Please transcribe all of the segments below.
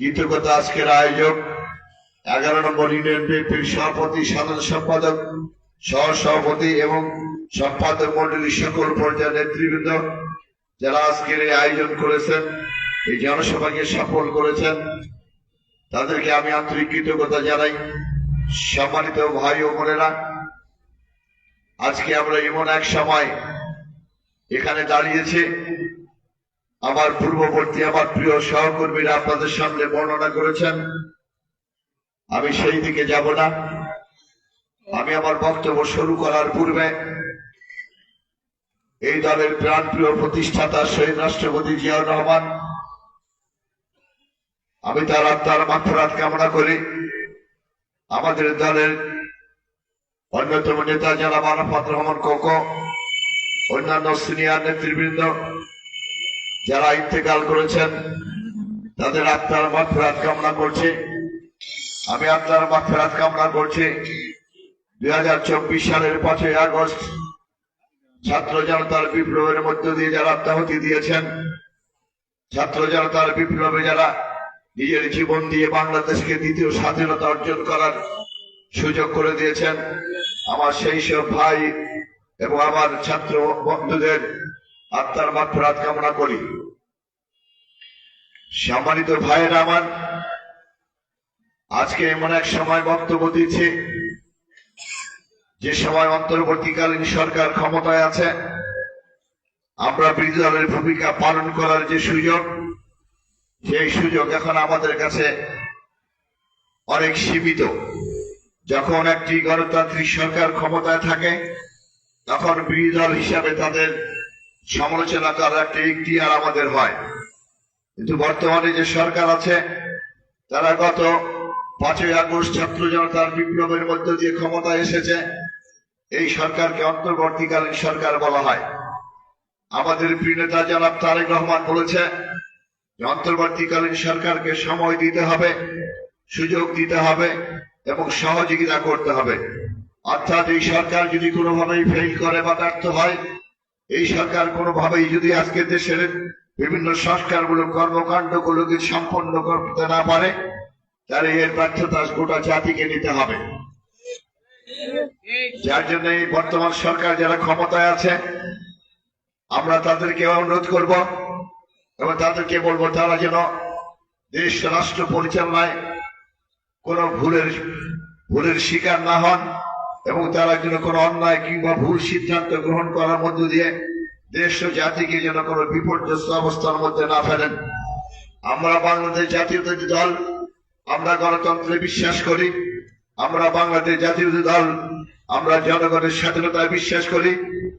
কৃতজ্ঞতা আজকের আয়োজক, এগারো নম্বর ইউনিয়ন বিএনপির সভাপতি, সাধারণ সম্পাদক সহ সভাপতি এবং সম্পাদক মন্ডলীর সকল পর্যায়ের নেতৃবৃন্দ যারা আজকের এই আয়োজন করেছেন, এই জনসভাকে সফল করেছেন, তাদেরকে আমি আন্তরিক কৃতজ্ঞতা জানাই। সম্মানিত ভাই ও বোনেরা, আজকে আমরা এমন এক সময় এখানে দাঁড়িয়েছে আমার পূর্ববর্তী, আমার প্রিয় সহকর্মীরা আপনাদের সামনে বর্ণনা করেছেন। আমি সেই দিকে যাব না। আমি আমার বক্তব্য শুরু করার পূর্বে এই দলের প্রাণপ্রিয় প্রতিষ্ঠাতা শহীদ রাষ্ট্রপতি জিয়াউর রহমান, আমি তার আত্মার মাত্রাত কামনা করি। আমাদের দলের অন্যতম নেতা জনাব আরাফাত রহমান কোকো অন্যান্য সিনিয়র নেতৃবৃন্দ যারা ইন্তেকাল করেছেন, তাদের আত্মার মাত্রাত কামনা করছি। আমি আত্মার মাত্রাত কামনা করছি। দুই হাজার চব্বিশ সালের পাঁচই আগস্ট, ছাত্র জনতার বিপ্লবের মধ্য দিয়ে যারা আত্মাহতি দিয়েছেন, ছাত্র জনতার বিপ্লবে যারা নিজের জীবন দিয়ে বাংলাদেশকে দ্বিতীয় স্বাধীনতা অর্জন করার সুযোগ করে দিয়েছেন, আমার সেই সব ভাই এবং আমার ছাত্র বন্ধুদের আত্মার মাত্রাত কামনা করি। সম্মানিত ভাইয়ের আমার, আজকে এমন এক সময় বক্তব্য দিচ্ছে, যে সময় অন্তর্বর্তীকালীন সরকার ক্ষমতায় আছে, আমরা বিরোধী দলের ভূমিকা পালন করার যে সুযোগ, সেই সুযোগ এখন আমাদের কাছে অনেক সীমিত। যখন একটি গণতান্ত্রিক সরকার ক্ষমতায় থাকে, তখন বিরোধী দল হিসাবে তাদের সমালোচনা করার একটা ইখতিয়ার আমাদের হয়? কিন্তু বর্তমানে যে সরকার আছে, তারা গত পাঁচই আগস্ট ছাত্র জনতার বিপ্লবের মধ্য দিয়ে ক্ষমতায় এসেছে। এই সরকারকে অন্তর্বর্তীকালীন সরকার বলা হয়। আমাদের প্রিয় নেতা জনাব তারেক রহমান বলেছে অন্তর্বর্তীকালীন সরকারকে সময় দিতে হবে, সুযোগ দিতে হবে এবং সহযোগিতা করতে হবে। অর্থাৎ এই সরকার যদি কোনোভাবেই ফেল করে বা ব্যর্থ হয় এই সরকার কোনোভাবেই যদি আজকে দেশের বিভিন্ন সংস্কারমূলক কর্মকাণ্ডগুলোকে সম্পন্ন করতে না পারে, তাহলে এর ব্যর্থতা গোটা জাতিকে নিতে হবে। যার জন্য এই বর্তমান সরকার যারা ক্ষমতায় আছে, আমরা তাদেরকে অনুরোধ করব এবং তাদেরকে বলব, তারা যেন দেশ রাষ্ট্র পরিচালনায় কোনো ভুলের ভুলের শিকার না হন। এবং তারা যেন কোনো অন্যায় কিংবা ভুল সিদ্ধান্ত গ্রহণ করার মধ্য দিয়ে দেশ ও জাতিকে যেন কোনো বিপর্যস্ত অবস্থার মধ্যে না ফেলেন। আমরা বাংলাদেশ জাতীয়তাবাদী দল, আমরা গণতন্ত্রে বিশ্বাস করি। আমরা বাংলাদেশ জাতীয়তাবাদী দল, আমরা জনগণের স্বাধীনতায় বিশ্বাস করি।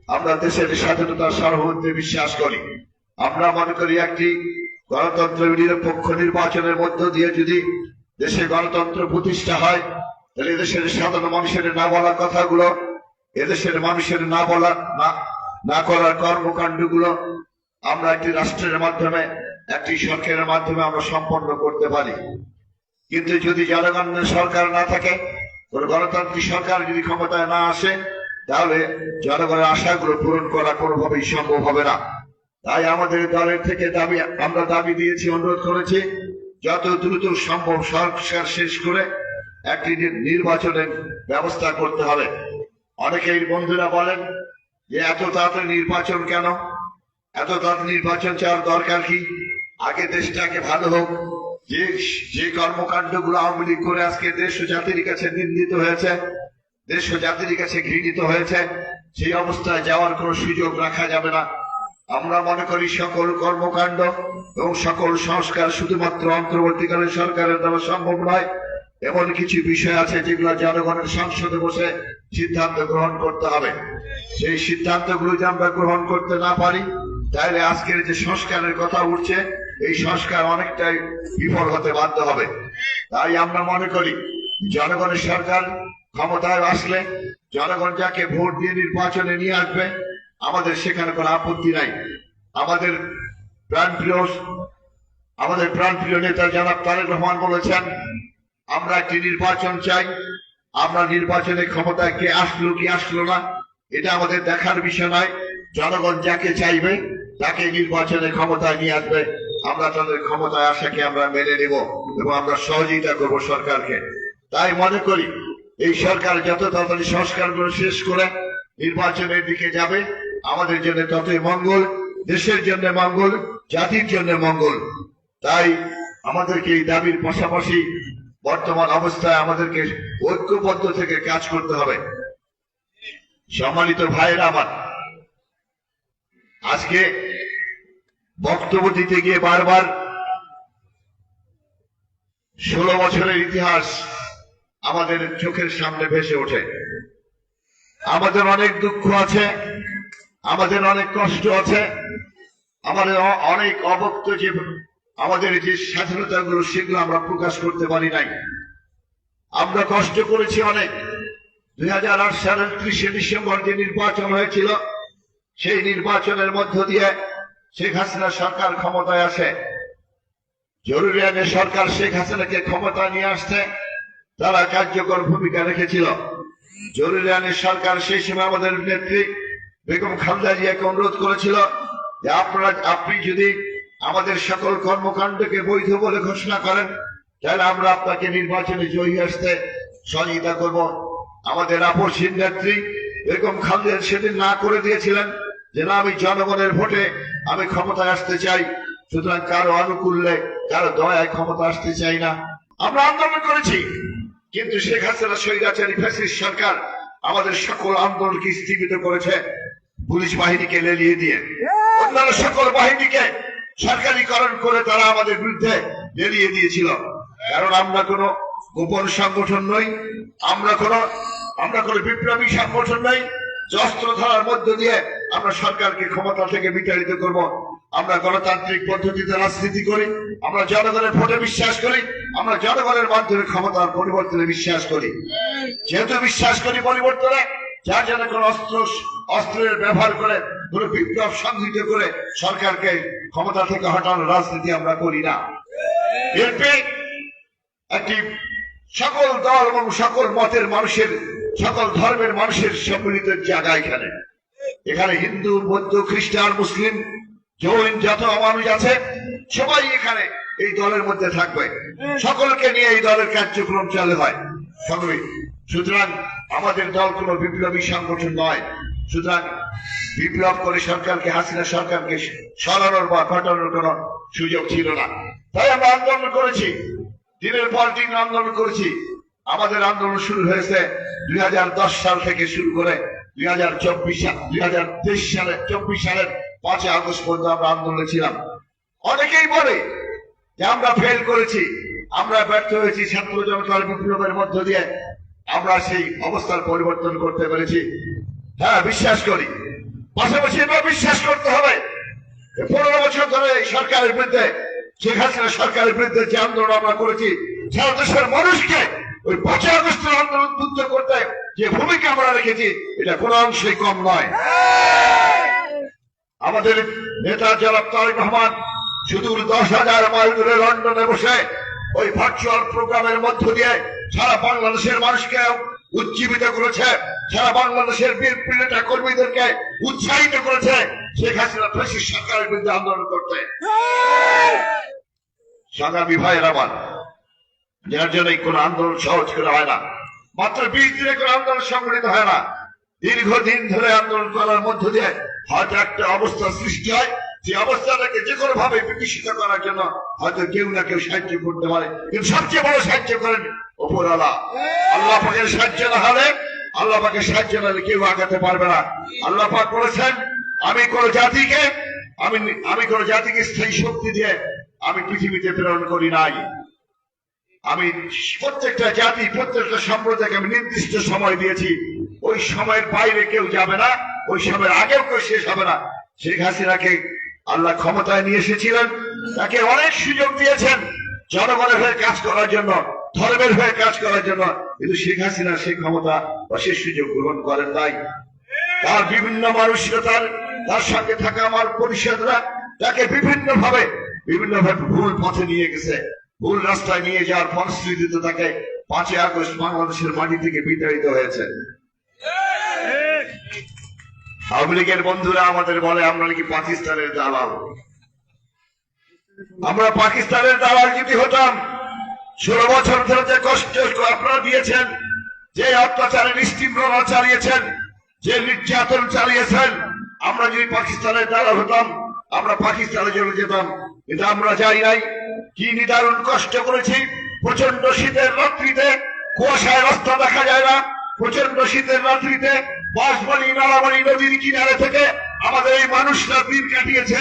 আমরা দেশের স্বাধীনতার সার্বভৌমত্বে বিশ্বাস করি। আমরা মনে করি একটি গণতন্ত্র নিরপেক্ষ নির্বাচনের মধ্য দিয়ে যদি দেশে গণতন্ত্র প্রতিষ্ঠা হয় তাহলে দেশের সাধারণ মানুষের না বলা কথাগুলো, এদেশের মানুষের না বলা না না করার কর্মকাণ্ডগুলো আমরা একটি রাষ্ট্রের মাধ্যমে, একটি সরকারের মাধ্যমে আমরা সম্পন্ন করতে পারি। কিন্তু যদি জনগণের সরকার না থাকে, কোন গণতান্ত্রিক সরকার যদি ক্ষমতায় না আসে, তাহলে জনগণের আশাগুলো পূরণ করা কোনোভাবেই সম্ভব হবে না। তাই আমাদের দলের থেকে দাবি, আমরা দাবি দিয়েছি, অনুরোধ করেছি, যত দ্রুত সম্ভব সরকার শেষ করে একটি নির্বাচনের ব্যবস্থা করতে হবে। অনেকেই বন্ধুরা বলেন যে, এত তাড়াতাড়ি নির্বাচন কেন? এত তাড়াতাড়ি নির্বাচন চাওয়ার দরকার কি? আগে দেশটাকে ভালো হোক। যে যে কর্মকাণ্ডগুলো আওয়ামী লীগ করে আজকে দেশ ও জাতির কাছে নিন্দিত হয়েছে, দেশ ও জাতির কাছে ঘৃণিত হয়েছে, সেই অবস্থায় যাওয়ার কোনো সুযোগ রাখা যাবে না। আমরা মনে করি সকল কর্মকাণ্ড এবং সকল সংস্কার শুধুমাত্র অন্তর্বর্তীকালীন সরকারের দ্বারা সম্ভব নয়। এমন কিছু বিষয় আছে যেগুলো জনগণের সংসদে বসে সিদ্ধান্ত গ্রহণ করতে হবে। সেই সিদ্ধান্তগুলো যদি আমরা গ্রহণ করতে না পারি, তাহলে আজকের যে সংস্কারের কথা উঠছে, এই সংস্কার অনেকটাই বিফল হতে বাধ্য হবে। তাই আমরা মনে করি, জনগণের সরকার ক্ষমতায় আসলে জনগণ যাকে ভোট দিয়ে নির্বাচনে নিয়ে আসবে, আমাদের সেখানে কোনো আপত্তি নাই। আমাদের প্রাণপ্রিয় আমাদের প্রাণপ্রিয় নেতা জনাব তারেক রহমান বলেছেন আমরা একটি নির্বাচন চাই? আমরা নির্বাচনে ক্ষমতায় কে আসলো কি আসলো না? এটা আমাদের দেখার বিষয় নয়। জনগণ যাকে চাইবে, তাকে নির্বাচনে ক্ষমতায় নিয়ে আসবে। আমরা তাদের ক্ষমতায় আসাকে আমরা মেনে নেব এবং আমরা সহযোগিতা করব সরকারকে। তাই মনে করি, এই সরকার যত তাড়াতাড়ি সংস্কারগুলো শেষ করে নির্বাচনের দিকে যাবে, আমাদের জন্য ততই মঙ্গল, দেশের জন্য মঙ্গল, জাতির জন্য মঙ্গল। তাই আমাদেরকে এই দাবির পাশাপাশি বর্তমান অবস্থায় আমাদেরকে ঐক্যবদ্ধ থেকে কাজ করতে হবে। সম্মানিত ভাইয়েরা আমার, আজকে বক্তব্য দিতে গিয়ে বারবার ষোলো বছরের ইতিহাস আমাদের চোখের সামনে ভেসে ওঠে। আমাদের অনেক দুঃখ আছে, আমাদের অনেক কষ্ট আছে, আমাদের অনেক অবক্ত যে আমাদের যে স্বাধীনতাগুলো, সেগুলো আমরা প্রকাশ করতে পারি নাই। আমরা কষ্ট করেছি অনেক। দুই হাজার আট সালের ত্রিশে ডিসেম্বর যে নির্বাচন হয়েছিল, সেই নির্বাচনের মধ্য দিয়ে শেখ হাসিনা সরকার ক্ষমতায় আসে। জরুরি আইনে সরকার শেখ হাসিনাকে ক্ষমতা নিয়ে আসতে তারা কার্যকর ভূমিকা রেখেছিল। জরুরি আইনে সরকার সেই সময় আমাদের নেত্রী বেগম খালেদা জিয়াকে অনুরোধ করেছিল যে আপনারা আপনি যদি আমাদের সকল কর্মকাণ্ডকে বৈধ বলে ঘোষণা করেন। তাহলে আমরা আপনাকে নির্বাচনে জয়ী আসতে সহযোগিতা করব। আমাদের আপসীন নেত্রী বেগম খালেদা সেদিন না করে দিয়েছিলেন যে না, আমি জনগণের ভোটে আমি ক্ষমতায় আসতে চাই, সুতরাং কারও অনুকূল্যে কারও দয়ায় ক্ষমতা আসতে চাই না। আমরা আন্দোলন করেছি, কিন্তু শেখ হাসিনা স্বৈরাচারী ফ্যাসিস্ট সরকার, আমাদের সকল আন্দোলনকে স্থগিত করেছে পুলিশ বাহিনীকে লেলিয়ে দিয়ে। অন্যান্য সকল বাহিনীকে সরকারিকরণ করে তারা আমাদের বিরুদ্ধে লেলিয়ে দিয়েছিল। কারণ আমরা কোনো গোপন সংগঠন নই, আমরা কোনো আমরা কোনো বিপ্লবী সংগঠন নই। যে অস্ত্র ধরার মধ্য দিয়ে আমরা সরকারকে ক্ষমতা থেকে বিতাড়িত করব। আমরা গণতান্ত্রিক পদ্ধতিতে রাজনীতি করি, আমরা জনগণের ভোটে বিশ্বাস করি, আমরা জনগণের মাধ্যমে ক্ষমতার পরিবর্তনে বিশ্বাস করি। যেহেতু বিশ্বাস করি পরিবর্তনে যার জন্য কোন অস্ত্র, অস্ত্রের ব্যবহার করে, কোন বিপ্লব সংঘিত করে সরকারকে ক্ষমতা থেকে হটানোর রাজনীতি আমরা করি না। একটি সকল দল এবং সকল মতের মানুষের, সকল ধর্মের মানুষের সম্মিলিত জায়গা এখানে। এখানে হিন্দু, বৌদ্ধ, খ্রিস্টান, মুসলিম, জৈন যত মানুষ আছে, সবাই এখানে এই দলের মধ্যে থাকবে। সকলকে নিয়ে এই দলের কার্যক্রম চালু হয়। সকলে সুতরাং আমাদের দল কোনো বিপ্লবী সংগঠন নয়। সুতরাং বিপ্লব করে সরকারকে, হাসিনা সরকারকে সরানোর বা ঘটানোর কোনো সুযোগ ছিল না। তাই আমরা আন্দোলন করেছি। দিনের পর দিন আন্দোলন করেছি। আমাদের আন্দোলন শুরু হয়েছে দুই সাল থেকে শুরু করে দুই হাজার চব্বিশ সাল, দুই হাজার তেইশ সালে চব্বিশ সালের পাঁচই আগস্ট পর্যন্ত আমরা আন্দোলনে ছিলাম। অনেকেই বলে যে আমরা ফেল করেছি, আমরা ব্যর্থ হয়েছি ছাত্র জনতার বিপ্লবের মধ্য দিয়ে। আমরা সেই অবস্থার পরিবর্তন করতে পেরেছি। হ্যাঁ বিশ্বাস করি। পাশাপাশি এবার বিশ্বাস করতে হবে পনেরো বছর ধরে এই সরকারের বিরুদ্ধে, শেখ হাসিনা সরকারের বিরুদ্ধে যে আন্দোলন আমরা করেছি, সারা দেশের মানুষকে ওই পাঁচই আগস্টের আন্দোলন উদ্বুদ্ধ করতে যে ভূমিকা আমরা রেখেছি, এটা কোনো অংশই কম নয়। আমাদের নেতা জনাব তারেক রহমান সুদূর দশ হাজার মাইল দূরে লন্ডনে বসে ওই ভার্চুয়াল প্রোগ্রামের মধ্য দিয়ে সারা বাংলাদেশের মানুষকে উজ্জীবিত করেছে, সারা বাংলাদেশের বীর কর্মীদেরকে উৎসাহিত করেছে শেখ হাসিনা ফেসিস সরকারের বিরুদ্ধে আন্দোলন করতে। সংগ্রামী ভাইয়ের আমার, যার জন্য কোন আন্দোলন সহজ করে হয় না, মাত্র বিশ দিনে কোন আন্দোলন সংগঠিত হয় না। দীর্ঘদিন ধরে আন্দোলন করার মধ্য দিয়ে হয়তো একটা অবস্থা সৃষ্টি হয় যে অবস্থাটাকে যে কোনো ভাবে বিকশিত করার জন্য হয়তো কেউ না কেউ সাহায্য করতে পারে। কিন্তু সবচেয়ে বড় সাহায্য করেন ওপর আল্লাহ আল্লাহ পাকের সাহায্য না হলে, আল্লাহ পাকের সাহায্য না হলে কেউ আগাতে পারবে না। আল্লাহ পাক বলেছেন, আমি কোন জাতিকে, আমি আমি কোন জাতিকে স্থায়ী শক্তি দিয়ে আমি পৃথিবীতে প্রেরণ করি নাই। আমি প্রত্যেকটা জাতি, প্রত্যেকটা সম্প্রদায়কে আমি নির্দিষ্ট সময় দিয়েছি। ওই সময়ের বাইরে কেউ যাবে না, ওই সময়ের আগেও কেউ শেষ হবে না। শেখ হাসিনাকে আল্লাহ ক্ষমতায় নিয়ে এসেছিলেন, তাকে অনেক সুযোগ দিয়েছেন জনগণের হয়ে কাজ করার জন্য, ধর্মের হয়ে কাজ করার জন্য। কিন্তু শেখ হাসিনা সেই ক্ষমতা বা সেই সুযোগ গ্রহণ করেন নাই। তার বিভিন্ন মানুষরা তার তার সঙ্গে থাকা আমার পরিষদরা তাকে বিভিন্ন ভাবে বিভিন্ন ভাবে ভুল পথে নিয়ে গেছে। ভুল রাস্তায় নিয়ে যাওয়ার ফলশ্রুতিতে তাকে পাঁচই আগস্ট বাংলাদেশের মাটি থেকে বিতাড়িত হয়েছে। আওয়ামী লীগের বন্ধুরা আমাদের বলে, আমরা নাকি পাকিস্তানের দালাল। আমরা পাকিস্তানের দালাল যদি হতাম। ষোলো বছর ধরে যে কষ্ট আপনারা দিয়েছেন, যে অত্যাচারে নিশ্চিন্তা চালিয়েছেন, যে নির্যাতন চালিয়েছেন, আমরা যদি পাকিস্তানের দ্বারা হতাম, আমরা পাকিস্তানে চলে যেতাম। কিন্তু আমরা যাই নাই। কি নিদারুণ কষ্ট করেছি। প্রচণ্ড শীতের রাত্রিতে কুয়াশায় রাস্তা দেখা যায় না। প্রচণ্ড শীতের রাত্রিতে বাঁশবাড়ি নালাবাড়ি নদীর কিনারে থেকে আমাদের এই মানুষরা দিন কাটিয়েছে।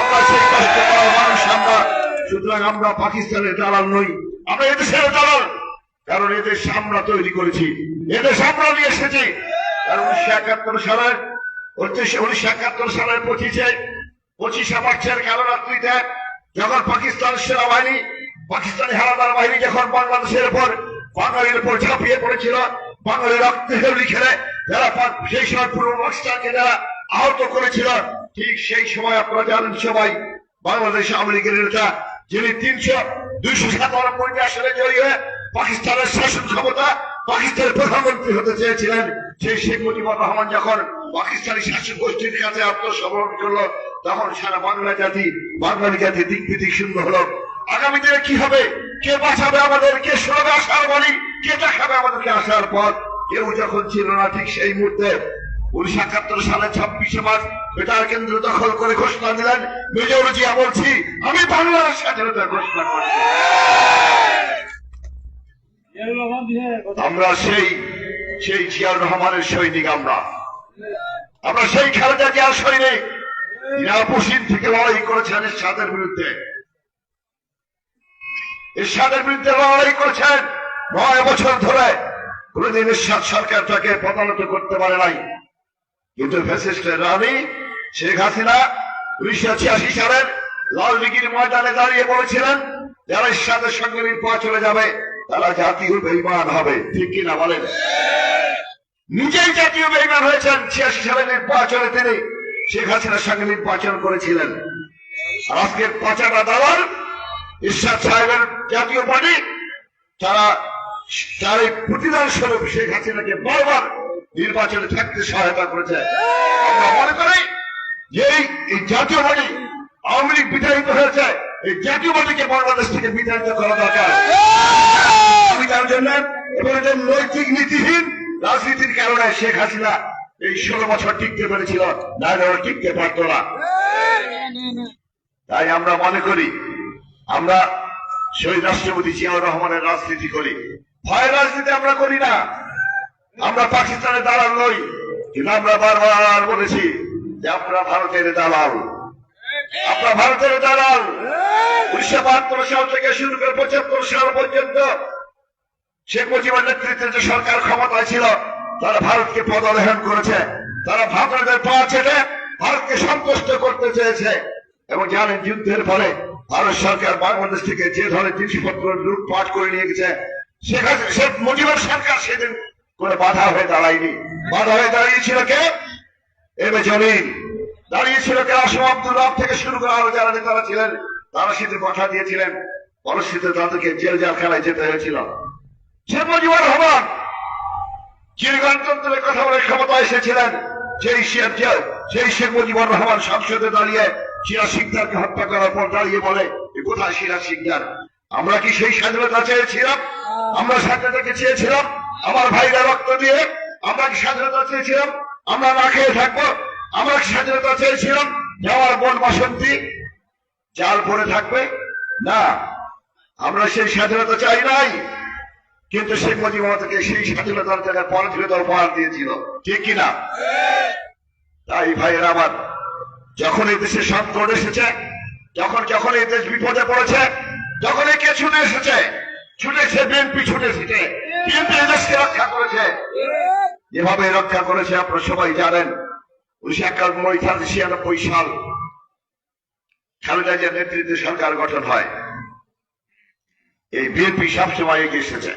আমরা সেই কষ্ট মানুষ আমরা। সুতরাং আমরা পাকিস্তানের দালাল নই, আমরা এদেশের দালাল। কারণ এদেশ আমরা তৈরি করেছি, এদেশ আমরা নিয়ে এসেছি। কারণ উনিশশো একাত্তর সালের উনিশশো একাত্তর সালের পঁচিশে পঁচিশে মার্চের কালো রাত্রিতে যখন পাকিস্তান সেনাবাহিনী, পাকিস্তানি হানাদার বাহিনী যখন বাংলাদেশের উপর, বাঙালির উপর ঝাঁপিয়ে পড়েছিল, বাঙালি রক্তে হেউলি খেলে যারা সেই সময় পূর্ব পাকিস্তানকে যারা আহত করেছিল, ঠিক সেই সময় আপনারা জানেন সবাই, বাংলাদেশ আওয়ামী নেতা, যিনি তিনশো দুইশো সাতানব্বইটি আসলে জড়িয়ে পাকিস্তানের শাসন ক্ষমতা পাকিস্তানের প্রধানমন্ত্রী হতে চেয়েছিলেন, সেই শেখ মুজিবুর রহমান যখন পাকিস্তানি শাসক গোষ্ঠীর কাছে আত্মসমর্পণ করল, তখন সারা বাংলা জাতি, বাঙালি জাতি দিক বিদিক শূন্য হলো। আগামী দিনে কি হবে? কে বাঁচাবে আমাদের? কে সরবে আসার বাণী? কে দেখাবে আমাদেরকে আসার পথ? কেউ যখন ছিল না ঠিক সেই মুহূর্তে উনিশশো একাত্তর সালে ছাব্বিশে মার্চ বেতার কেন্দ্র দখল করে ঘোষণা দিলেন মেজর বলছি, আমি বাংলার স্বাধীনতা ঘোষণা করছি। আমরা সেই সেই জিয়াউর রহমানের সৈনিক আমরা। আমরা সেই খালেদা জিয়ার সৈনিক থেকে লড়াই করেছেন এরশাদের বিরুদ্ধে। এরশাদের বিরুদ্ধে লড়াই করেছেন নয় বছর ধরে। কোনদিন সরকার তাকে পদানত করতে পারে নাই। কিন্তু রানী শেখ হাসিনা উনিশশো ছিয়াশি সালের লাল দিঘির ময়দানে দাঁড়িয়ে বলেছিলেন, যারা ইসলামের সঙ্গে নির্বাচনে যাবে, তারা জাতীয় বেইমান হবে। ঠিক কিনা বলেন? নিজেই জাতীয় বেইমান হয়েছেন ছিয়াশি সালের নির্বাচনে তিনি শেখ হাসিনার সঙ্গে নির্বাচন করেছিলেন। আর আজকের পাচারা দালাল, ইরশাদ সাহেবের জাতীয় পার্টি, তারা তার এই প্রতিদান স্বরূপ শেখ হাসিনাকে বারবার নির্বাচনে থাকতে সহায়তা করেছে। আমরা মনে করি যে এই জাতীয় পার্টি আওয়ামী লীগ বিতাড়িত হয়েছে, এই জাতীয় পার্টিকে বাংলাদেশ থেকে বিতাড়িত করা দরকার। তার জন্য এবং এদের নৈতিক নীতিহীন রাজনীতির কারণে শেখ হাসিনা এই ষোলো বছর টিকতে পেরেছিল, না হলে টিকতে পারত না। তাই আমরা মনে করি, আমরা শহীদ রাষ্ট্রপতি জিয়াউর রহমানের রাজনীতি করি। ভয় রাজনীতি আমরা করি না। আমরা পাকিস্তানের দালাল নই। কিন্তু আমরা বারবার বলেছি যে আপনারা ভারতের দালাল। আপনারা ভারতের দালাল। উনিশশো বাহাত্তর সাল থেকে শুরু করে পঁচাত্তর সাল পর্যন্ত শেখ মুজিবের নেতৃত্বে যে সরকার ক্ষমতায় ছিল, তারা ভারতকে পদলেহন করেছে। তারা ভারতের পা ছেটে ভারতকে সন্তুষ্ট করতে চেয়েছে। এবং জানেন, যুদ্ধের ফলে ভারত সরকার বাংলাদেশ থেকে যে ধরনের জিনিসপত্র লুটপাট করে নিয়ে গেছে হাসিনা শেখ মুজিবের সরকার সেদিন কোনো বাধা হয়ে দাঁড়ায়নি। বাধা হয়ে দাঁড়িয়েছিল কে? M A Jalil. দাঁড়িয়েছিল কে? আসম আব্দুল রব থেকে শুরু করে আরও যারা নেতারা ছিলেন, তারা সেদিন কথা দিয়েছিলেন। পরস্থিতে তাদেরকে জেল জালখানায় যেতে হয়েছিল। শেখ মুজিবুর রহমান, যিনি গণতন্ত্রের কথা বলে ক্ষমতা এসেছিলেন, সেই শেখ যে- সেই শেখ মুজিবুর রহমান সংসদে দাঁড়িয়ে সিরাজ সিকদারকে হত্যা করার পর দাঁড়িয়ে বলে কোথায় সিরাজ সিকদার আমরা কি সেই স্বাধীনতা চেয়েছিলাম? আমরা স্বাধীনতাকে চেয়েছিলাম, আমার ভাইরা রক্ত দিয়ে আমরা স্বাধীনতা চেয়েছিলাম? আমরা না খেয়ে থাকব, আমরা স্বাধীনতা চেয়েছিলাম? যে আমার বোন বাসন্তী চাল পরে থাকবে? না, আমরা সেই স্বাধীনতা চাই নাই, কিন্তু শেখ মুজিব আমাদেরকে সেই স্বাধীনতার জায়গায় পরাধীনতা উপহার দিয়েছিল, ঠিক কিনা তাই ভাইয়ের আমার, যখন এই দেশে সংকট এসেছে, যখন যখন এই দেশ বিপদে পড়েছে যখন কে ছুটে এসেছে ছুটেছে বিএনপি ছুটে এসেছে বিএনপি এই দেশকে রক্ষা করেছে। যেভাবে রক্ষা করেছে আপনারা সবাই জানেন। উনিশশো একানব্বই থেকে ছিয়ানব্বই সাল খালেদা জিয়ার নেতৃত্বে সরকার গঠন হয়। এই বিএনপি সবসময় এগিয়ে এসেছে।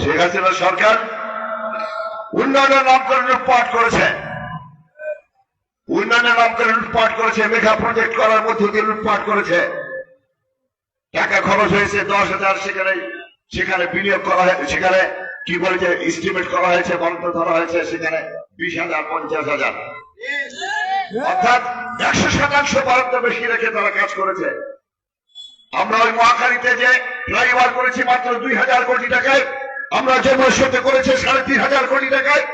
শেখ হাসিনা সরকার উন্নয়নের নাম করে লুটপাট করেছে। উন্নয়নের নাম করে লুটপাট করেছে মেঘা প্রজেক্ট করার মধ্য দিয়ে লুটপাট করেছে। টাকা খরচ হয়েছে দশ হাজার, সেখানে সেখানে বিনিয়োগ করা হয়েছে সেখানে কি বলে যে এস্টিমেট করা হয়েছে বন্ধ ধরা হয়েছে, সেখানে বিশ হাজার, পঞ্চাশ হাজার। অর্থাৎ একশো শতাংশ বরাদ্দ বেশি রেখে তারা কাজ করেছে। আমরা ওই মহাখালীতে যে ফ্লাইওভার করেছি মাত্র দুই হাজার কোটি টাকায়, আমরা যমুনা সেতু করেছে সাড়ে তিন হাজার কোটি টাকায়।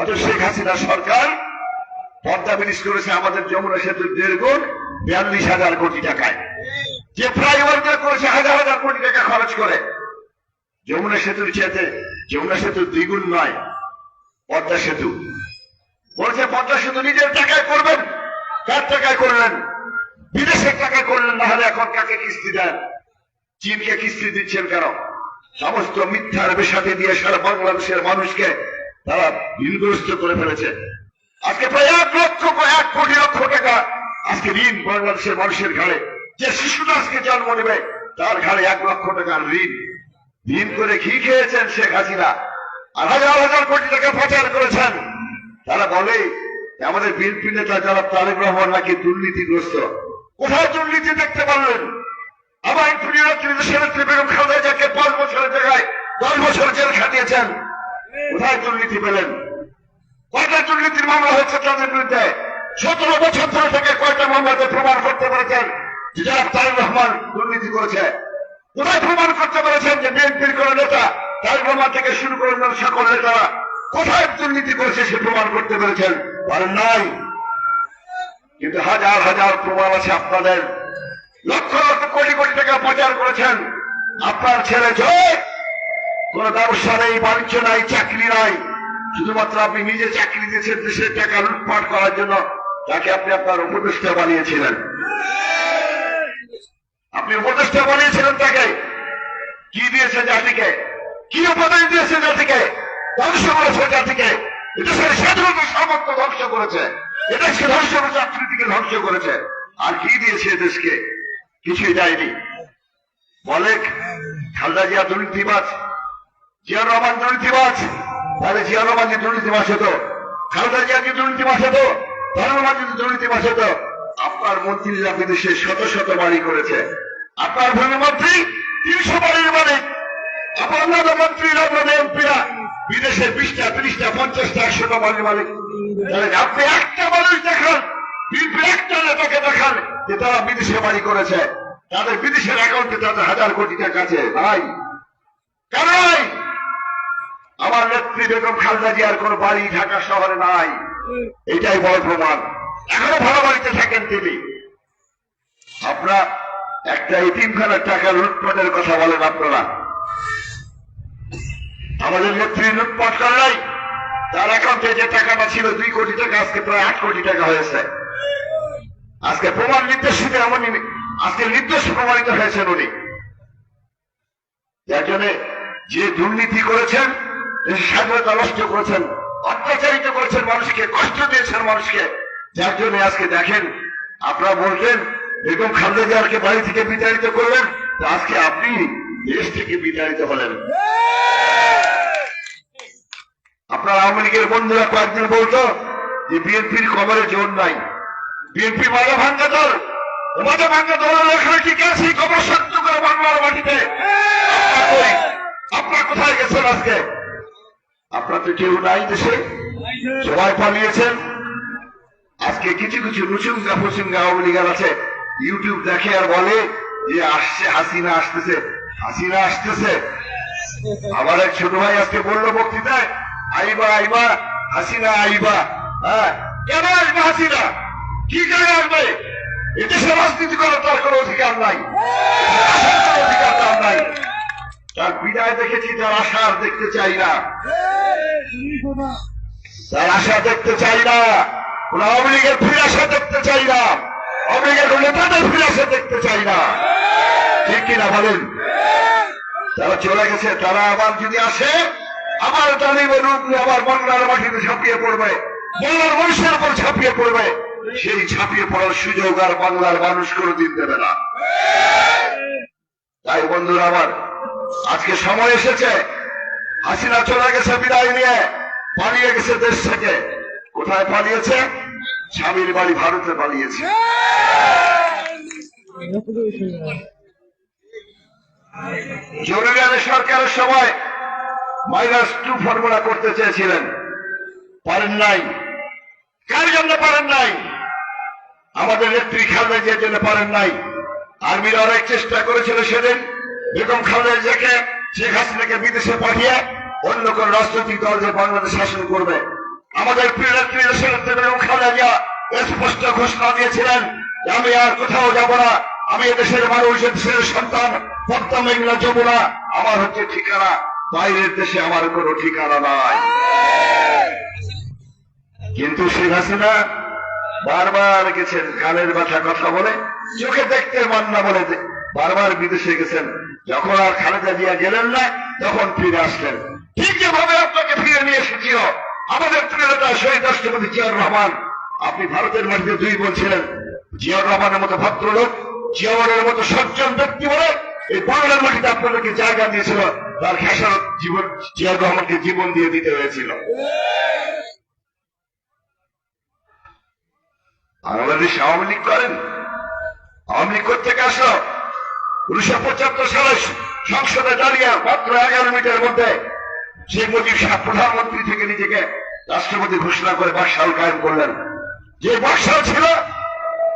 অথচ শেখ হাসিনা সরকার পদ্মা ব্রিজ করেছে আমাদের যমুনা সেতুর দেড় গুণ, বিয়াল্লিশ হাজার কোটি টাকায়। যে ফ্লাইওভার করেছে হাজার হাজার কোটি টাকা খরচ করে, যমুনা সেতুর চেতে যমুনা সেতু দ্বিগুণ নয়, পদ্মা সেতু। বলছে, পদ্মা সেতু নিজের টাকায় করবেন, কার টাকায় করলেন? বিদেশের টাকায় করলেন, না হলে এখন কাকে কিস্তি দেন? চীনকে কিস্তি দিচ্ছেন কেন? সমস্ত মিথ্যার বেসাতে দিয়ে সারা বাংলাদেশের মানুষকে তারা ঋণগ্রস্ত করে ফেলেছে। আজকে প্রায় এক লক্ষ, এক কোটি লক্ষ টাকা আজকে ঋণ বাংলাদেশের মানুষের ঘাড়ে। যে শিশুটা আজকে জন্ম নেবে, তার ঘাড়ে এক লক্ষ টাকার ঋণ। ঋণ করে ঘি খেয়েছেন শেখ হাসিনা। আর হাজার হাজার কোটি টাকা পাচার করেছেন। তারা বলে, আমাদের বিএনপি নেতা যারা তারেক রহমান নাকি দুর্নীতিগ্রস্ত, কোথায় দুর্নীতি দেখতে পারলেন? আমার প্রিয় দেশের নেত্রী বেগম খালেদা জিয়াকে পাঁচ বছরের জায়গায় দশ বছর জেল খাটিয়েছেন। কোথায় দুর্নীতি পেলেন? কয়টা দুর্নীতির মামলা হয়েছে তাদের বিরুদ্ধে? সতেরো বছর ধরে থেকে কয়টা মামলাতে প্রমাণ করতে পেরেছেন? যে যারা রহমান দুর্নীতি করেছে কোথায় প্রমাণ করতে পেরেছেন যে বিএনপির কোন নেতা তারেক থেকে শুরু করে সকল নেতারা কোথায় দুর্নীতি করেছে সে প্রমাণ করতে পেরেছেন পারেন নাই। কিন্তু হাজার হাজার প্রমাণ আছে আপনাদের। লক্ষ লক্ষ কোটি কোটি টাকা পাচার করেছেন আপনার ছেলে জয়। কোন ব্যবসা নেই, বাণিজ্য নাই, চাকরি নাই। শুধুমাত্র আপনি নিজে চাকরি দিয়েছেন, দেশের টাকা লুটপাট করার জন্য। তাকে আপনি আপনার উপদেষ্টা বানিয়েছিলেন। আপনি উপদেষ্টা বানিয়েছিলেন তাকে। কি দিয়েছে জাতিকে? কি উপদেশ দিয়েছে জাতিকে? ধ্বংস করেছে জাতিকে। স্বাধীনতা সামর্থ্য ধ্বংস করেছে। এদেশকে ধ্বংস করেছে অর্থনীতিকে ধ্বংস করেছে। আর কি দিয়েছে দেশকে? কিছুই দেয়নি। বলে খালদা জিয়া দুর্নীতিবাজ, জিয়া রহমান দুর্নীতিবাজ, তাহলে জিয়া রহমান যে দুর্নীতিবাজ হতো, খালদা জিয়া যে দুর্নীতিবাজ হতো তার রহমান যদি দুর্নীতিবাজ হতো। আপনার মন্ত্রীরা বিদেশে শত শত বাড়ি করেছে। আপনার ভূমিমন্ত্রী তিনশো বাড়ির মালিক। আপনার মন্ত্রীরা আপনাদের এমপিরা বিদেশে বিশটা, ত্রিশটা, পঞ্চাশটা, একশোটা বাড়ির মালিক। আপনি একটা মানুষ দেখান একটা নেতাকে দেখান যে তারা বিদেশে বাড়ি করেছে। তাদের বিদেশের অ্যাকাউন্টে তাদের হাজার কোটি টাকা আছে। ভাই কেন আমার নেত্রী বেগম খালদা জিয়ার কোন বাড়ি ঢাকা শহরে নাই। এটাই বড় প্রমাণ। এখনও ভালো বাড়িতে থাকেন তিনি। আপনারা একটা এতিমখানার টাকা লুটপাটের কথা বলেন আপনারা। আমাদের নেত্রী লুটপাট করলাই তার অ্যাকাউন্টে যে টাকাটা ছিল, দুই কোটি টাকা, আজকে প্রায় আট কোটি টাকা হয়েছে। আজকে প্রমাণ নির্দেশিত এমন আজকে নির্দেশ প্রমাণিত হয়েছেন উনি। যার জন্য যে দুর্নীতি করেছেন স্বাধীনতা নষ্ট করেছেন, অত্যাচারিত করেছেন মানুষকে, কষ্ট দিয়েছেন মানুষকে যার জন্য আজকে দেখেন, আপনারা বলতেন বেগম খালেদা জিয়ারকে বাড়ি থেকে বিতাড়িত করলেন তো আজকে আপনি দেশ থেকে বিতাড়িত হলেন। আপনার আওয়ামী লীগের বন্ধুরা কয়েকদিন বলতো যে বিএনপির কবরে জোর নাই। বিএনপি মাজা ভাঙ্গা দল মাজা ভাঙ্গা দলের এখানে ঠিক আছে, কবর সত্য করে বাংলার মাটিতে। আপনার কোথায় গেছেন আজকে? আপনার তো কেউ নাই দেশে। সবাই পালিয়েছেন। আজকে কিছু কিছু নুসুঙ্গা ফুসুঙ্গা আওয়ামী লীগের আছে। ইউটিউব দেখে আর বলে যে আসছে, হাসিনা আসতেছে হাসিনা আসতেছে। আমার এক ছোট ভাই আজকে বলল বক্তৃতায়, আইবা আইবা, হাসিনা আইবা হ্যাঁ কেন আসবে হাসিনা? কি কারণে আসবে? এদেশে রাজনীতি করার তার কোনো অধিকার নাই। অধিকার তার নাই তার বিদায় দেখেছি, তার আশা দেখতে চাই না। তার আশা দেখতে চাই না। কোন আওয়ামী লীগের ফিরে দেখতে চাই না। আওয়ামী নেতাদের ফিরে আসা দেখতে চাই না। ঠিক কিনা বলেন? তারা চলে গেছে, তারা আবার যদি আসে, আবার তাদের রূপ আবার বাংলার মাটিতে ঝাঁপিয়ে পড়বে। বাংলার মানুষের উপর ঝাঁপিয়ে পড়বে। সেই ঝাঁপিয়ে পড়ার সুযোগ আর বাংলার মানুষ কোনোদিন দেবে না। তাই বন্ধুরা আমার, আজকে সময় এসেছে। হাসিনা চলে গেছে বিদায় নিয়ে, পালিয়ে গেছে দেশ থেকে। কোথায় পালিয়েছে? স্বামীর বাড়ি ভারতে পালিয়েছে। জরুরি সরকারের সময় মাইনাস টু ফর্মুলা করতে চেয়েছিলেন। পারেন নাই। কার জন্য পারেন নাই? আমাদের নেত্রী খালেদার জন্য পারেন নাই। আর্মিরা অনেক চেষ্টা করেছিল সেদিন। বেগম খালেদা জিয়াকে, শেখ হাসিনাকে বিদেশে পাঠিয়ে অন্য কোন রাজনৈতিক দল যে বাংলাদেশ শাসন করবে আমাদের স্পষ্ট ঘোষণা দিয়েছিলেন আমি আর কোথাও যাব না। আমি এদেশের মানুষ দেশের সন্তান পদ্মা মেঘনা যমুনা আমার হচ্ছে ঠিকানা। বাইরের দেশে আমার কোনো ঠিকানা নাই। কিন্তু শেখ হাসিনা বারবার গেছেন কানের ব্যথা কথা বলে, চোখে দেখতে মান না বলে বারবার বিদেশে গেছেন। যখন আর খালেদা জিয়া গেলেন না, তখন ফিরে আসলেন। ঠিক যেভাবে আপনাকে ফিরে নিয়ে এসেছিল আমাদের শহীদ রাষ্ট্রপতি জিয়াউর রহমান, আপনি ভারতের মাটিতে দুই বলছিলেন জিয়াউর রহমানের মতো ভদ্রলোক, জিয়াউরের মতো সজ্জন ব্যক্তি বলে এই বাংলার মাটিতে আপনাদেরকে জায়গা দিয়েছিল। তার খেসারত জীবন, জিয়াউর রহমানকে জীবন দিয়ে দিতে হয়েছিল। বাংলাদেশ আওয়ামী লীগ করেন? আওয়ামী লীগ থেকে আসলো? উনিশশো পঁচাত্তর সালে সংসদে দাঁড়িয়ে মাত্র এগারো মিনিটের মধ্যে শেখ মুজিব প্রধানমন্ত্রী থেকে নিজেকে রাষ্ট্রপতি ঘোষণা করে বাকশাল কায়েম করলেন। যে বাকশাল ছিল,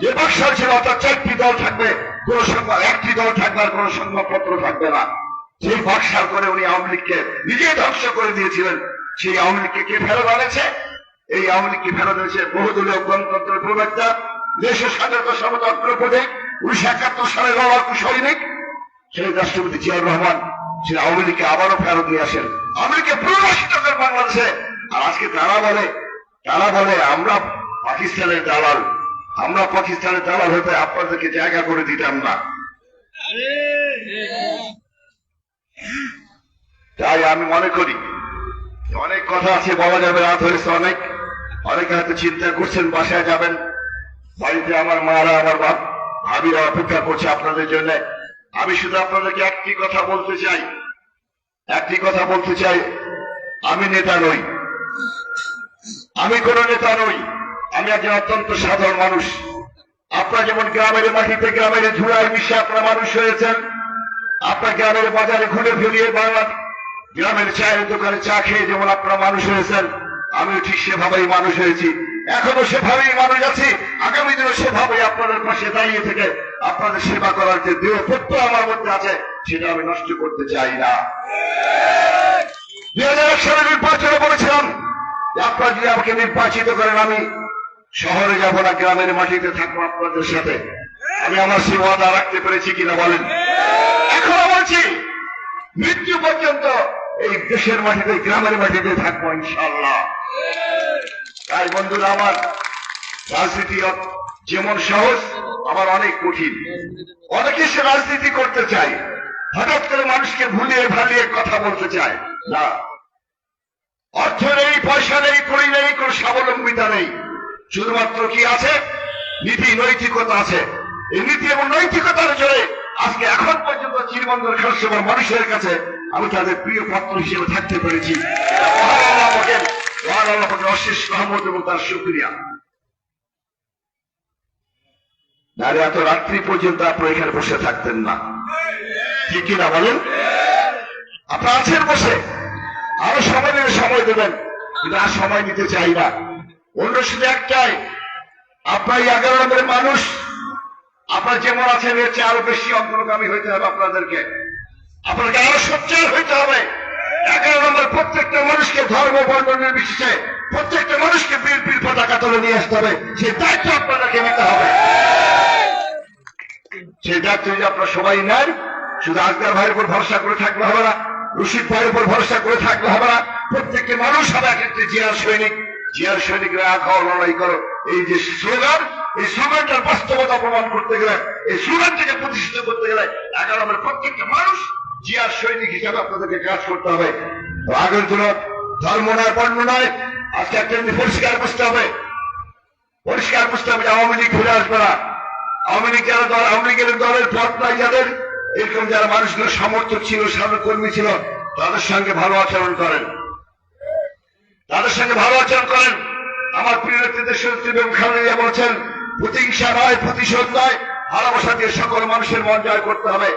যে বাকশাল ছিল অর্থাৎ চারটি দল থাকবে, কোন সংবাদ, একটি দল থাকবে আর কোন সংবাদপত্র থাকবে না। সেই বাকশাল করে উনি আওয়ামী লীগকে নিজেই ধ্বংস করে দিয়েছিলেন, সেই আওয়ামী লীগকে কে ফেরত আনেছে? এই আওয়ামী লীগকে ফেরত এনেছে বহুদলীয় গণতন্ত্রের প্রবক্তা দেশের স্বাধীনতা সমতা অগ্রপথে উনিশশো একাত্তর সালে লড়াকু সৈনিক, সেই রাষ্ট্রপতি জিয়াউর রহমান। সে আওয়ামী লীগকে আবারও ফেরত নিয়ে আসেন আওয়ামী লীগকে পুনর্বাসিত করেন বাংলাদেশে। আর আজকে তারা বলে তারা বলে, আমরা পাকিস্তানের দালাল। আমরা পাকিস্তানের দালাল হতে আপনাদেরকে জায়গা করে দিতাম না। তাই আমি মনে করি, অনেক কথা আছে, বলা যাবে রাত হয়েছে অনেক। অনেকে হয়তো চিন্তা করছেন, বাসায় যাবেন। বাড়িতে আমার মারা, আমার বাপ, ভাবিরা অপেক্ষা করছে আপনাদের জন্য। আমি শুধু আপনাদেরকে একটি কথা বলতে চাই। একটি কথা বলতে চাই, আমি নেতা নই। আমি কোন নেতা নই, আমি একজন অত্যন্ত সাধারণ মানুষ। আপনারা যেমন গ্রামের মাটিতে গ্রামের ধুলায় মিশে আপনারা মানুষ হয়েছেন, আপনার গ্রামের বাজারে ঘুরে ফিরিয়ে বাংলা গ্রামের চায়ের দোকানে চা খেয়ে যেমন আপনারা মানুষ হয়েছেন, আমিও ঠিক সেভাবেই মানুষ হয়েছি। এখনও সেভাবেই মানুষ আছি। আগামী দিনে সেভাবেই আপনাদের পাশে দাঁড়িয়ে থেকে আপনাদের সেবা করার যে দেহ তত্ত্ব আমার মধ্যে আছে, সেটা আমি নষ্ট করতে চাই না। দুই হাজার এক সালে নির্বাচনে বলেছিলাম আপনারা যদি আমাকে নির্বাচিত করেন, আমি শহরে যাব না, গ্রামের মাটিতে থাকব আপনাদের সাথে। আমি আমার সে ওয়াদা রাখতে পেরেছি কিনা বলেন? এখনও বলছি, মৃত্যু পর্যন্ত এই দেশের মাটিতে, গ্রামের মাটিতে থাকব ইনশাল্লাহ তাই বন্ধুরা, আমার রাজনীতি যেমন সহজ, আবার অনেক কঠিন। অনেকে সে রাজনীতি করতে চায়, হঠাৎ করে মানুষকে ভুলিয়ে ভালিয়ে কথা বলতে চায়। না। অর্থ নেই, পয়সা নেই, করি নেই, কোন স্বাবলম্বিতা নেই। শুধুমাত্র কি আছে? নীতি, নৈতিকতা আছে। এই নীতি এবং নৈতিকতার জোরে আজকে এখন পর্যন্ত চিরবন্দর খাসবার মানুষের কাছে আমি তাদের প্রিয় পাত্র হিসেবে থাকতে পেরেছি। অশেষ রহমত এবং তার সুক্রিয়া এত রাত্রি পর্যন্ত এখানে বসে থাকতেন না। কিনা বলেন? আছেন বসে। আরও সময় দিলে সময় দেবেন আর সময় নিতে চাই না। অন্য শুধু একটাই, আপনার এগারো নম্বরের মানুষ, আপনার যেমন আছেন, এর চেয়ে আরও বেশি অগ্রগামী হইতে হবে আপনাদেরকে। আপনাকে আরও সোচ্চার হইতে হবে। এগারো প্রত্যেকটা মানুষকে ধর্ম বর্ণ নির্বিশেষে প্রত্যেকটা মানুষকে বীর বীর পতাকা তুলে নিয়ে আসতে হবে। সেই দায়িত্ব আপনাদেরকে নিতে হবে। সেই দায়িত্ব যদি আপনারা সবাই নেন, শুধু আজকার ভাইয়ের উপর ভরসা করে থাকলে হবে না, রশিদ ভাইয়ের উপর ভরসা করে থাকলে হবে না, প্রত্যেকটি মানুষ হবে এক একটি জিয়ার সৈনিক। জিয়ার সৈনিকরা খাও লড়াই করো। এই যে স্লোগান, এই স্লোগানটার বাস্তবতা প্রমাণ করতে গেলে, এই স্লোগানটাকে প্রতিষ্ঠিত করতে গেলে এগারো নম্বরের প্রত্যেকটা মানুষ জিয়ার সৈনিক হিসাবে আপনাদেরকে কাজ করতে হবে। আগের দিন ধর্ম নয়, বর্ণ নয়। আজকে একটা পরিষ্কার বুঝতে হবে। পরিষ্কার বুঝতে হবে যে আওয়ামী লীগ ফিরে আসবে না। আওয়ামী লীগ যারা দল আওয়ামী লীগের দলের পথ নাই যাদের, এরকম যারা মানুষগুলো সমর্থক ছিল সাধারণ কর্মী ছিল, তাদের সঙ্গে ভালো আচরণ করেন। তাদের সঙ্গে ভালো আচরণ করেন। আমার প্রিয় নেতৃত্বের সত্যি বেগম খালেদা বলছেন, প্রতিহিংসা নয়, প্রতিশোধ নয়। ভালোবাসা দিয়ে সকল মানুষের মন জয় করতে হবে।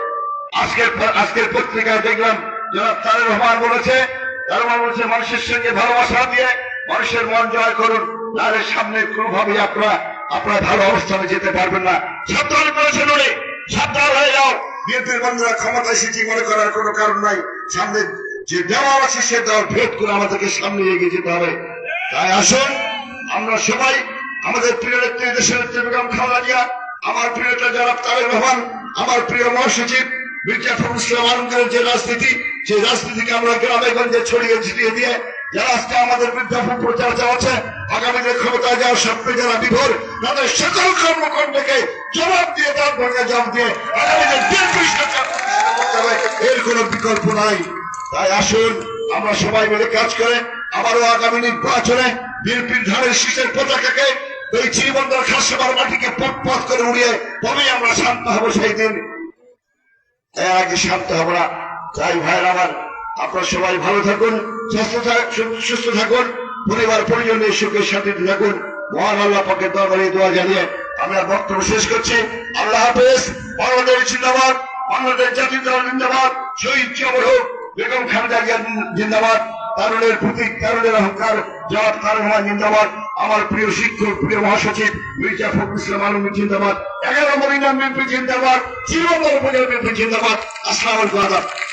আজকের আজকের পত্রিকায় দেখলাম জনাব তারের রহমান বলেছে রহমান মানুষের সঙ্গে ভালোবাসা দিয়ে মানুষের মন জয় করুন নাহলে সামনে কোনোভাবেই আপনারা আপনারা ভালো অবস্থানে যেতে পারবেন না। ছাত্র বলেছেন উনি। সাবধান হয়ে যাও। বিএনপির বন্ধুরা ক্ষমতা এসেছি মনে করার কোনো কারণ নাই। সামনে যে দেওয়া আছে, সে দেওয়ার ভেদ করে আমাদেরকে সামনে এগিয়ে যেতে হবে। তাই আসুন, আমরা সবাই আমাদের প্রিয় নেত্রী, দেশের নেত্রী বেগম খালেদা আমার প্রিয় নেতা জনাব তারেক রহমান, আমার প্রিয় মহাসচিব মির্জা ফখরুল যে রাজনীতি সেই রাজনীতিকে আমরা গ্রামে গঞ্জে ছড়িয়ে ছিটিয়ে দিয়ে যারা আজকে আমাদের বিরুদ্ধে অপপ্রচার চালাচ্ছে আগামীদের ক্ষমতায় যাওয়ার স্বপ্নে যারা বিভোর, তাদের সকল কর্মকাণ্ডকে জবাব দিয়ে তার ভঙ্গে জবাব দিয়ে হবে। এর কোনো বিকল্প নাই। তাই আসুন, আমরা সবাই মিলে কাজ করে, আবারও আগামী নির্বাচনে বিএনপির ধানের শীষের পতাকাকে এই চিরবন্দর খাসবার মাটিকে পথ পথ করে উড়িয়ে তবেই আমরা শান্ত হব সেই দিন। আগে শান্ত হব না। তাই ভাইয়ের আমার, আপনারা সবাই ভালো থাকুন, সুস্থ থাকুন, পরিবার পরিজন সুখের সাথে থাকুন। মহান আল্লাহ পাকের দরবারে দোয়া জানিয়ে আমি আর বক্তব্য শেষ করছি। আল্লাহ হাফেজ, বাংলাদেশ জিন্দাবাদ, বাংলাদেশ জাতীয় দল জিন্দাবাদ, শহীদ চমর হোক, বেগম খালেদা জিন্দাবাদ, তারুণের প্রতীক, তারুণের অহংকার জবাব রহমান জিন্দাবাদ। আমার প্রিয় শিক্ষক, প্রিয় মহাসচিব, মির্জা ফখরুল ইসলাম আলমী জিন্দাবাদ। এগারো মরিনা মেম্পি জিন্দাবাদ চিরবন্দর উপজেলা বিএনপি জিন্দাবাদ। আসসালাম আলাইকুম